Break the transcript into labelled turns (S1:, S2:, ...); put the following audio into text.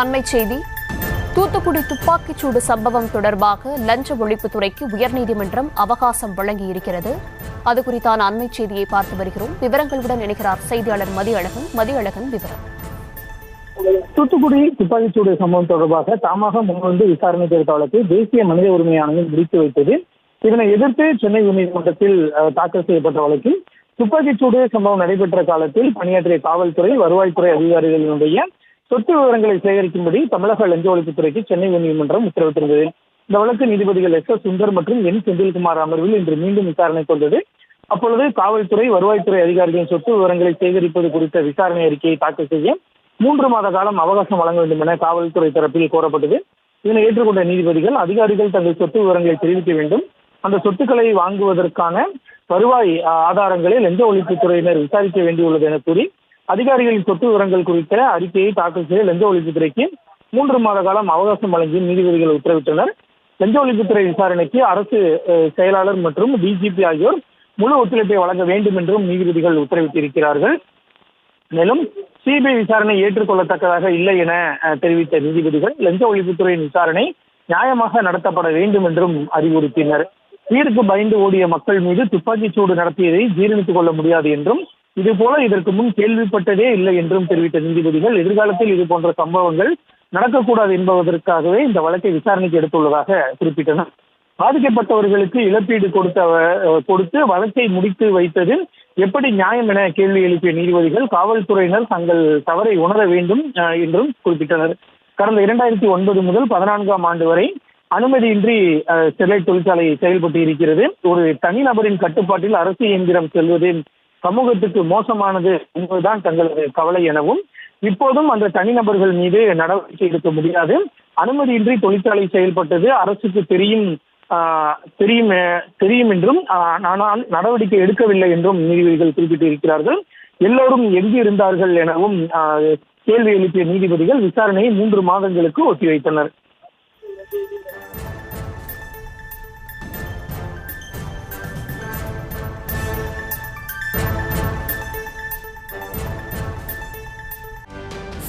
S1: அண்மை செய்தி. தூத்துக்குடி துப்பாக்கிச்சூடு சம்பவம் தொடர்பாக லஞ்ச ஒழிப்புத்துறைக்கு உயர்நீதிமன்றம் அவகாசம் வழங்கியிருக்கிறது. அது குறித்தான அண்மைச் செய்தியை பார்த்து வருகிறோம். விவரங்களுடன் இணைகிறார் செய்தியாளர் மதியழகன். மதியழகன் விவரம்.
S2: தூத்துக்குடி துப்பாக்கிச்சூடு சம்பவம் தொடர்பாக தாமாக முன்வந்து விசாரணை செய்த வழக்கு தேசிய மனித உரிமை ஆணையம் முடித்து வைத்தது. இதனை எதிர்த்து சென்னை உயர்நீதிமன்றத்தில் தாக்கல் செய்யப்பட்ட வழக்கில் துப்பாக்கிச்சூடு சம்பவம் நடைபெற்ற காலத்தில் பணியாற்றிய காவல்துறை வருவாய்த்துறை அதிகாரிகளினுடைய சொத்து விவரங்களை சேகரிக்கும்படி தமிழக லஞ்ச ஒழிப்புத்துறைக்கு சென்னை உயர்நீதிமன்றம் உத்தரவிட்டிருந்தது. இந்த வழக்கு நீதிபதிகள் எஸ் எஸ் சுந்தர் மற்றும் என் செந்தில்குமார் அமர்வில் இன்று மீண்டும் விசாரணை கொண்டது. அப்பொழுது காவல்துறை வருவாய்த்துறை அதிகாரிகளின் சொத்து விவரங்களை சேகரிப்பது குறித்த விசாரணை அறிக்கையை தாக்கல் செய்ய மூன்று மாத காலம் அவகாசம் வழங்க வேண்டும் என காவல்துறை தரப்பில் கோரப்பட்டது. இதனை ஏற்றுக்கொண்ட நீதிபதிகள் அதிகாரிகள் தங்கள் சொத்து விவரங்களை தெரிவிக்க வேண்டும். அந்த சொத்துக்களை வாங்குவதற்கான வருவாய் ஆதாரங்களை லஞ்ச ஒழிப்புத்துறையினர் விசாரிக்க வேண்டியுள்ளது என கூறி அதிகாரிகளின் சொத்து விவரங்கள் குறித்த அறிக்கையை தாக்கல் செய்ய லஞ்ச ஒழிப்புத்துறைக்கு மூன்று மாத காலம் அவகாசம் வழங்கி நீதிபதிகள் உத்தரவிட்டனர். லஞ்ச ஒழிப்புத்துறை விசாரணைக்கு அரசு செயலாளர் மற்றும் டிஜிபி ஆகியோர் முழு ஒத்துழைப்பை வழங்க வேண்டும் என்றும் நீதிபதிகள் உத்தரவிட்டிருக்கிறார்கள். மேலும் சிபிஐ விசாரணை ஏற்றுக்கொள்ளத்தக்கதாக இல்லை என தெரிவித்த நீதிபதிகள் லஞ்ச ஒழிப்புத்துறையின் விசாரணை நியாயமாக நடத்தப்பட வேண்டும் என்றும் அறிவுறுத்தினர். உயிருக்கு பயந்து ஓடிய மக்கள் மீது துப்பாக்கிச் சூடு நடத்தியதை ஜீரணித்துக் கொள்ள முடியாது என்றும் இதுபோல இதற்கு முன் கேள்விப்பட்டதே இல்லை என்றும் தெரிவித்த நீதிபதிகள் எதிர்காலத்தில் இது போன்ற சம்பவங்கள் நடக்கக்கூடாது என்பதற்காகவே இந்த வழக்கை விசாரணைக்கு எடுத்துள்ளதாக குறிப்பிட்டனர். பாதிக்கப்பட்டவர்களுக்கு இழப்பீடு கொடுத்த கொடுத்து வழக்கை முடித்து வைத்தது எப்படி நியாயம் என கேள்வி எழுப்பிய நீதிபதிகள் காவல்துறையினர் தங்கள் தவறை உணர வேண்டும் அஹ், என்றும் குறிப்பிட்டனர். கடந்த இரண்டாயிரத்தி ஒன்பது முதல் பதினான்காம் ஆண்டு வரை அனுமதியின்றி ஸ்டெர்லைட் தொழிற்சாலை செயல்பட்டு இருக்கிறது. ஒரு தனிநபரின் கட்டுப்பாட்டில் அரசு இயந்திரம் செல்வது சமூகத்துக்கு மோசமானது என்பதுதான் தங்களது கவலை எனவும் இப்போதும் அந்த தனிநபர்கள் மீது நடவடிக்கை எடுக்க முடியாது. அனுமதியின்றி தொழிற்சாலை செயல்பட்டது அரசுக்கு தெரியும் தெரியும் தெரியும் என்றும் ஆனால் நடவடிக்கை எடுக்கவில்லை என்றும் நீதிபதிகள் குறிப்பிட்டிருக்கிறார்கள். எல்லோரும் எங்கு இருந்தார்கள் எனவும் கேள்வி எழுப்பிய நீதிபதிகள் விசாரணையை மூன்று மாதங்களுக்கு ஒத்திவைத்தனர்.